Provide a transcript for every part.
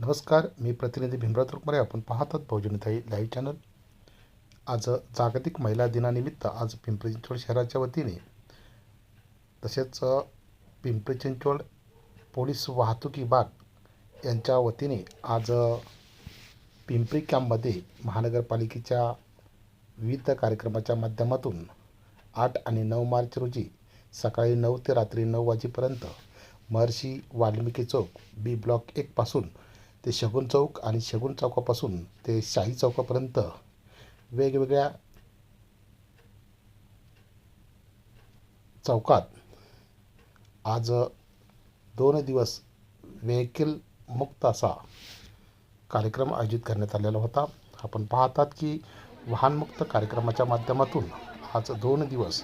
नमस्कार मी प्रतिनिधी भीमराव तुरकमरे. आपण पाहतात बहुजनताई लाईव्ह चॅनल. आज जागतिक महिला दिनानिमित्त आज पिंपरी चिंचवड शहराच्या वतीने तसेच पिंपरी चिंचवड पोलीस वाहतूक विभाग यांच्या वतीने आज पिंपरी कॅम्पमध्ये महानगरपालिकेच्या विविध कार्यक्रमाच्या माध्यमातून आठ आणि नऊ मार्च रोजी सकाळी नऊ ते रात्री नऊ वाजेपर्यंत महर्षी वाल्मिकी चौक बी ब्लॉक एकपासून ते शगुन चौक आणि शगुन चौकापासून ते शाही चौकापर्यंत वेगवेगळ्या चौकात आज दोन दिवस व्हेकल मुक्त असा कार्यक्रम आयोजित करण्यात आलेला होता. आपण पाहतात की वाहनमुक्त कार्यक्रमाच्या माध्यमातून आज दोन दिवस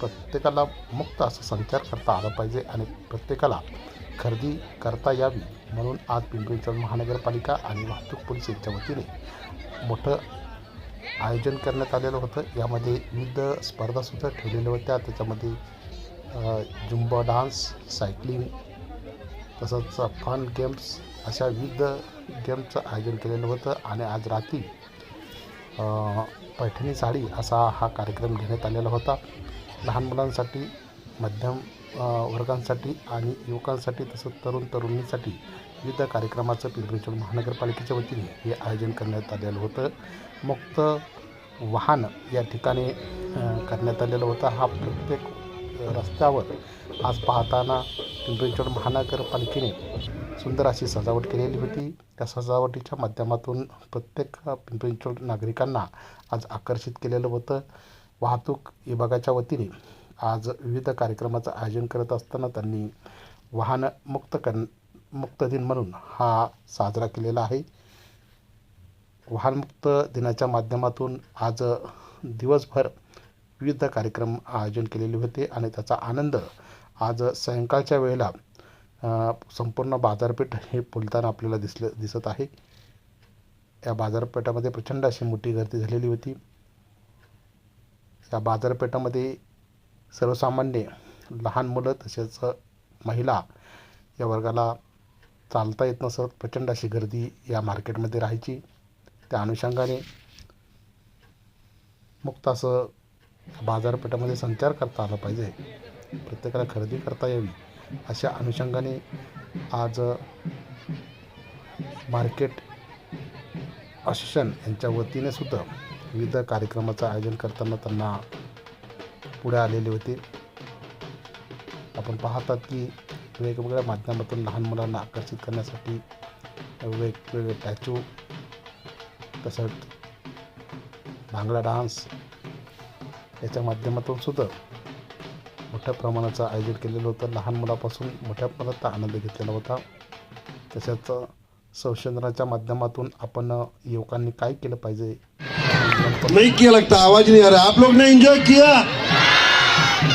प्रत्येकाला मुक्त असा संचार करता आला पाहिजे आणि प्रत्येकाला खरेदी करता यावी म्हणून आज पिंपरी चिंचवड महानगरपालिका आणि वाहतूक पोलीस यांच्या वतीने मोठं आयोजन करण्यात आलेलं होतं. यामध्ये विविध स्पर्धासुद्धा ठेवलेल्या होत्या. त्याच्यामध्ये जुंबा डान्स सायकलिंग तसंच फन गेम्स अशा विविध गेमचं आयोजन केलेलं होतं. आणि आज रात्री पैठणी साडी असा हा कार्यक्रम घेण्यात आलेला होता. लहान मुलांसाठी मध्यम वर्गांसाठी आणि युवकांसाठी तसंच तरुण तरुणीसाठी विविध कार्यक्रमाचं पिंपरी चिंचवड महानगरपालिकेच्या वतीने हे आयोजन करण्यात आलेलं होतं. मुक्त वाहन या ठिकाणी करण्यात आलेलं होतं. हा प्रत्येक रस्त्यावर आज पाहताना पिंपरी चिंचवड महानगरपालिकेने सुंदर अशी सजावट केलेली होती. त्या सजावटीच्या माध्यमातून प्रत्येक पिंपरी चिंचवड नागरिकांना आज आकर्षित केलेलं होतं. वाहतूक विभागाच्या वतीने आज विविध कार्यक्रमाचं आयोजन करत असताना त्यांनी वाहन मुक्त कर मुक्त दिन म्हणून हा साजरा केलेला आहे. वाहनमुक्त दिनाच्या माध्यमातून आज दिवसभर विविध कार्यक्रम आयोजन केलेले होते आणि त्याचा आनंद आज सायंकाळच्या वेळेला संपूर्ण बाजारपेठ हे फुलताना आपल्याला दिसलं दिसत आहे. या बाजारपेठामध्ये प्रचंड अशी मोठी गर्दी झालेली होती. या बाजारपेठामध्ये सर्वसामान्य लहान मुलं तसेच महिला या वर्गाला चालता येत नसत. प्रचंड अशी गर्दी या मार्केटमध्ये राहायची. त्या अनुषंगाने मुक्त असं बाजारपेठामध्ये संचार करता आला पाहिजे. प्रत्येकाला खरेदी करता यावी अशा अनुषंगाने आज मार्केट असोसिएशन यांच्या वतीने सुद्धा विविध कार्यक्रमाचं आयोजन करताना त्यांना पुढे आलेले होते. आपण पाहतात की वेगवेगळ्या माध्यमातून लहान मुलांना आकर्षित करण्यासाठी वेगवेगळे टॅचू तसंच भांगडा डान्स याच्या माध्यमातून सुद्धा मोठ्या प्रमाणाचं आयोजन केलेलं होतं. लहान मुलापासून मोठ्या प्रमाणात आनंद घेतलेला होता. तसेच संशोधनाच्या माध्यमातून आपण युवकांनी काय केलं पाहिजे? नहीं किया लगता आवाज नहीं आ रहा आप लोग ने एंजॉय किया?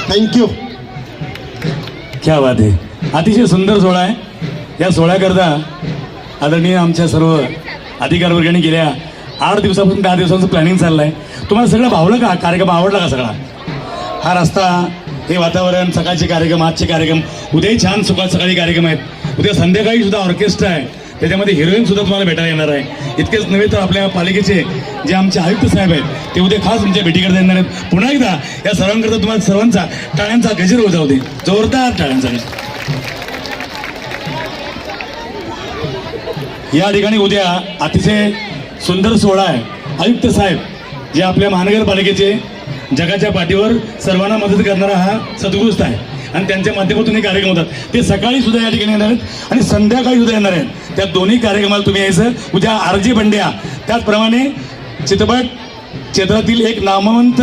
थँक्यू क्या बात आहे अतिशय सुंदर सोहळा आहे. या सोहळ्याकरता आदरणीय आमच्या सर्व अधिकार वर्गाने गेल्या आठ दिवसापासून दहा दिवसांचं प्लॅनिंग चाललं आहे तुम्हाला सगळं भावलं का? कार्यक्रम आवडला का सगळा? हा रस्ता हे वातावरण सकाळचे कार्यक्रम आजचे कार्यक्रम उद्याही छान सुका सकाळी कार्यक्रम आहेत. उद्या संध्याकाळी सुद्धा ऑर्केस्ट्रा आहे. त्याच्यामध्ये हिरोईन सुद्धा तुम्हाला भेटायला येणार आहे. इतकेच नव्हे तर आपल्या पालिकेचे जे आमचे आयुक्त साहेब आहेत ते उद्या खास तुमच्या भेटीकडे येणार आहेत. पुन्हा एकदा या सर्वांकरता तुम्हाला सर्वांचा टाळ्यांचा गजर जाऊ दे. जोरदार टाळ्यांचा गजर. या ठिकाणी उद्या अतिशय सुंदर सोहळा आहे. आयुक्त साहेब जे आपल्या महानगरपालिकेचे जगाच्या पाठीवर सर्वांना मदत करणारा हा सद्गुरुस्त आहे. आणि त्यांच्या माध्यमातून हे कार्यक्रम होतात. ते सकाळी सुद्धा या ठिकाणी येणार आहेत आणि संध्याकाळी सुद्धा येणार आहेत. त्या दोन्ही कार्यक्रमाला तुम्ही यायचं. उद्या आर बंड्या त्याचप्रमाणे चित्रपट क्षेत्रातील एक नामवंत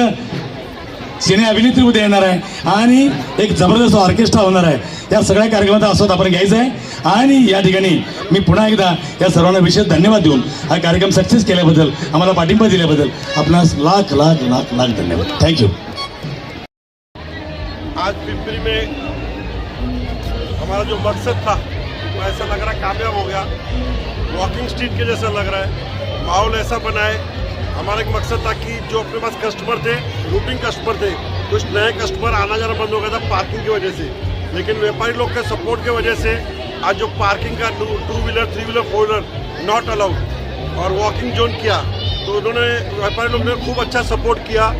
सिने अभिनेत्री उद्या येणार आहे. आणि एक जबरदस्त ऑर्केस्ट्रा होणार आहे. या सगळ्या कार्यक्रमाचा आस्वाद आपण घ्यायचा आहे. आणि या ठिकाणी मी पुन्हा एकदा या सर्वांना विशेष धन्यवाद देऊन हा कार्यक्रम सक्सेस केल्याबद्दल आम्हाला पाठिंबा दिल्याबद्दल आपणास लाख लाख लाख लाख धन्यवाद. थँक्यू पिंपरी में हमारा जो मकसद था, वो ऐसा लग रहा है कामयाब हो गया। वॉकिंग स्ट्रीट के जैसा लग रहा है। माहौल ऐसा बना है। हमारा एक मकसद था कि जो अपने पास कस्टमर थे रूटिंग कस्टमर थे, कुछ नए कस्टमर आना जाना बंद हो गया था पार्किंग की वजह से। लेकिन व्यापारी लोग के सपोर्ट की वजह से आज जो पार्किंग का two wheeler three wheeler four wheeler not allowed और वॉकिंग जोन किया। तो उन्होंने, व्यापारी लोग ने खूब अच्छा सपोर्ट किया।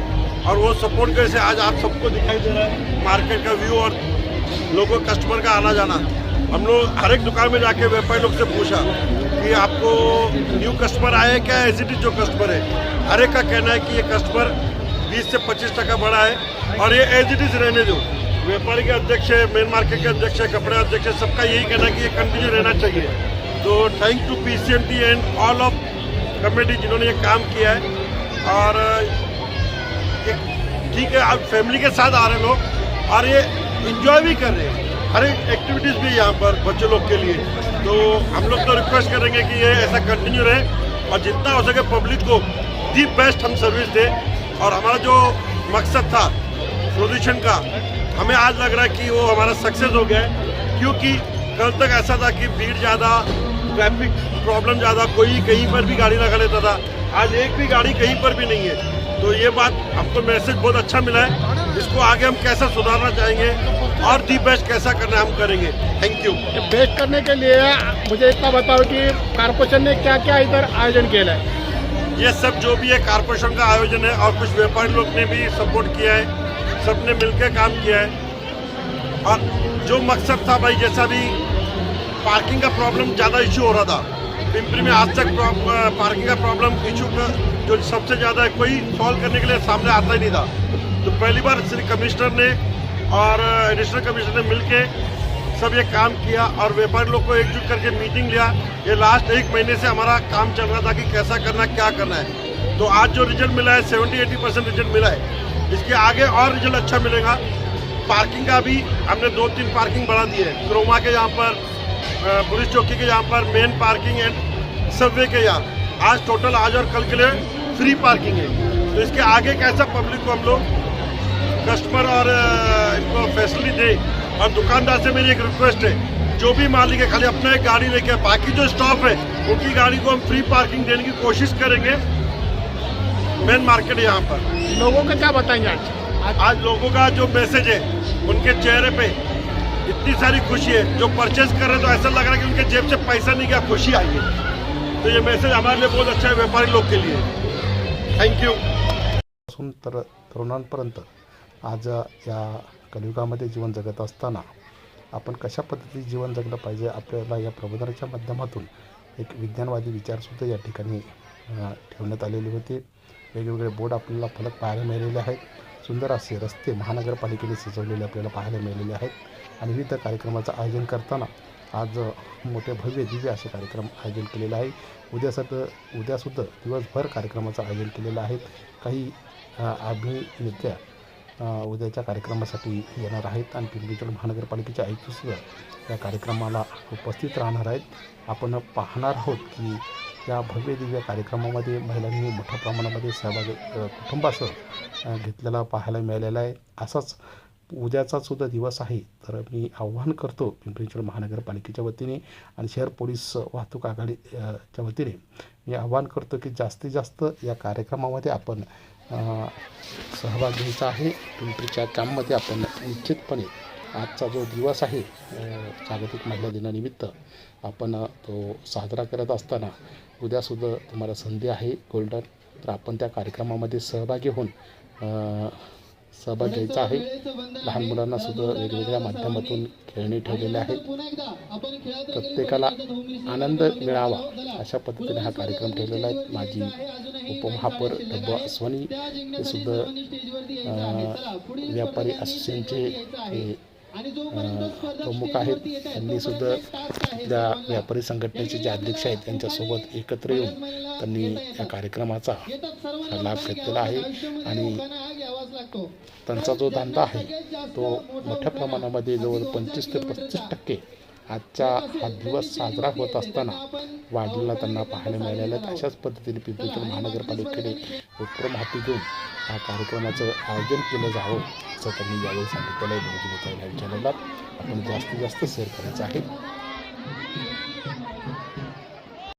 और वो सपोर्ट की वजह से आज आप सबको दिखाई दे रहा है मार्केट का व्यू और लोगों कस्टमर का आना जाना। हम लोग हर एक दुकान में जाके व्यापारी लोग से पूछा कि आपको न्यू कस्टमर आए क्या? एज इट इज़ जो कस्टमर है। हर एक का कहना है कि ये कस्टमर 20 से 25 टका बढ़ा है और ये एज इट इज़ रहने दो। व्यापारी के अध्यक्ष है मेन मार्केट के अध्यक्ष है, कपड़े अध्यक्ष है, सबका यही कहना है कि ये कंटिन्यू रहना चाहिए। तो thank to P and all of committee जिन्होंने ये काम किया है। और ठीक है आप फैमिली के साथ आ रहे लोग, और ये इंजॉय भी कर रहे हैं। हर एक एक्टिविटीज़ भी यहाँ पर बच्चे लोग के लिए। तो हम लोग तो रिक्वेस्ट करेंगे कि ये ऐसा कंटिन्यू रहे, और जितना हो सके पब्लिक को दी बेस्ट हम सर्विस दें। और हमारा जो मकसद था प्रदूषण का, हमें आज लग रहा है कि वो हमारा सक्सेस हो गया है। क्योंकि कल तक ऐसा था कि भीड़ ज़्यादा ट्रैफ़िक प्रॉब्लम ज़्यादा, कोई कहीं पर भी गाड़ी लगा लेता था। आज एक भी गाड़ी कहीं पर भी नहीं है। तो ये बात हमको मैसेज बहुत अच्छा मिला है। इसको आगे हम कैसा सुधारना चाहेंगे और दी बेस्ट कैसा करना हम करेंगे। थैंक यू बेस्ट करने के लिए मुझे इतना बताओ कि कारपोरेशन ने क्या क्या इधर आयोजन किया है? ये सब जो भी है कारपोरेशन का आयोजन है और कुछ व्यापारी लोग ने भी सपोर्ट किया है। सबने मिलकर काम किया है। और जो मकसद था भाई जैसा भी पार्किंग का प्रॉब्लम ज़्यादा इश्यू हो रहा था पिंपरी में आज तक पार्किंग का प्रॉब्लम, इशू का, जो सबसे ज़्यादा कोई सॉल्व करने के लिए सामने आता ही नहीं था। तो पहली बार श्री कमिश्नर ने और एडिशनल कमिश्नर ने मिलके सब ये काम किया और व्यापारी लोग को एकजुट करके मीटिंग लिया। ये लास्ट एक महीने से हमारा काम चल रहा था कि कैसा करना, क्या करना है। तो आज जो रिज़ल्ट मिला है सेवेंटी एटी परसेंट रिज़ल्ट मिला है। इसके आगे और रिज़ल्ट अच्छा मिलेगा। पार्किंग का भी हमने दो तीन पार्किंग बढ़ा दी है। क्रोमा के यहाँ पर पुलिस चौकी के यहाँ पर मेन पार्किंग एंड सबवे के यहाँ। आज टोटल आज और कल के लिए फ्री पार्किंग है। तो इसके आगे कैसा पब्लिक को हम लोग कस्टमर और इनको फैसिलिटी दे और दुकानदार से मेरी एक रिक्वेस्ट है जो भी मालिक है खाली अपना एक गाड़ी लेके बाकी जो स्टॉफ है उनकी गाड़ी को हम फ्री पार्किंग देने की कोशिश करेंगे। मेन मार्केट यहाँ पर। लोगों को क्या बताएँगे आज? आज आज लोगों का जो मैसेज है उनके चेहरे पे इतनी सारी खुशी है। जो परचेज कर रहे हैं तो ऐसा लग रहा है कि उनके जेब से पैसा नहीं गया खुशी आई है। तो ये मैसेज हमारे लिए बहुत अच्छा है व्यापारी लोग के लिए। थैंक यू पासून तर तरुणांपर्यंत आज या कलियुगामध्ये जीवन जगत असताना आपण कशा पद्धतीने जीवन जगलं पाहिजे आपल्याला या प्रबोधनाच्या माध्यमातून एक विज्ञानवादी विचारसुद्धा या ठिकाणी ठेवण्यात आलेले होते. वेगवेगळे बोर्ड आपल्याला फलक पाहायला मिळालेले आहेत. सुंदर असे रस्ते महानगरपालिकेने सजवलेले आपल्याला पाहायला मिळालेले आहेत. आणि विविध कार्यक्रमाचं आयोजन करताना आज मोठे भव्य दिव्य असे कार्यक्रम आयोजन केलेले आहे. उद्यासुद्धा उद्यासुद्धा दिवसभर कार्यक्रमाचं आयोजन केलेलं आहे. काही अभिनेत्या उद्याच्या कार्यक्रमासाठी येणार आहेत आणि पिंपरी चिंचवड महानगरपालिकेचे आयुक्तसुद्धा या कार्यक्रमाला उपस्थित राहणार आहेत. आपण पाहणार आहोत की या भव्य दिव्य कार्यक्रमामध्ये महिलांनी मोठ्या प्रमाणामध्ये सहभाग कुटुंबासह घेतलेला पाहायला मिळालेला आहे. असाच उद्याचा सुद्धा दिवस आहे. तर मी आव्हान करतो पिंपरी चिंचवड महानगरपालिकेच्या वतीने आणि शहर पोलीस वाहतूक आघाडीच्या वतीने मी आव्हान करतो की जास्तीत जास्त या कार्यक्रमामध्ये आपण सहभाग घ्यायचा आहे. पिंपरीच्या कॅम्पमध्ये आपण निश्चितपणे आजचा जो दिवस आहे जागतिक महिला दिनानिमित्त आपण तो साजरा करत असताना उद्यासुद्धा तुम्हाला संधी आहे. गोल्डन तर आपण त्या कार्यक्रमामध्ये सहभागी होऊन सहभाग घ्यायचा आहे. लहान मुलांना सुद्धा वेगवेगळ्या माध्यमातून खेळणी ठेवलेले आहेत. प्रत्येकाला आनंद मिळावा अशा पद्धतीने हा कार्यक्रम ठेवलेला आहे. माझी उपमहापौर डब्बू अस्वानी हे सुद्धा व्यापारी असोसिएशनचे हे प्रमुख आहेत त्यांनी सुद्धा त्या व्यापारी संघटनेचे जे अध्यक्ष आहेत त्यांच्यासोबत एकत्र येऊन त्यांनी या कार्यक्रमाचा लाभ घेतलेला आहे. आणि त्यांचा जो धंदा आहे तो मोठ्या प्रमाणामध्ये जवळ पंचवीस ते पस्तीस टक्के आजचा हा दिवस साजरा होत असताना वाढलेला त्यांना पाहायला मिळालेला आहे अशाच पद्धतीने पिंपरी महानगरपालिकेने उपक्रम हाती घेऊन हा कार्यक्रमाचं आयोजन केलं जावं असं त्यांनी यावेळी सांगितलेलं आहे. चॅनलला आपण जास्तीत जास्त शेअर करायचं आहे.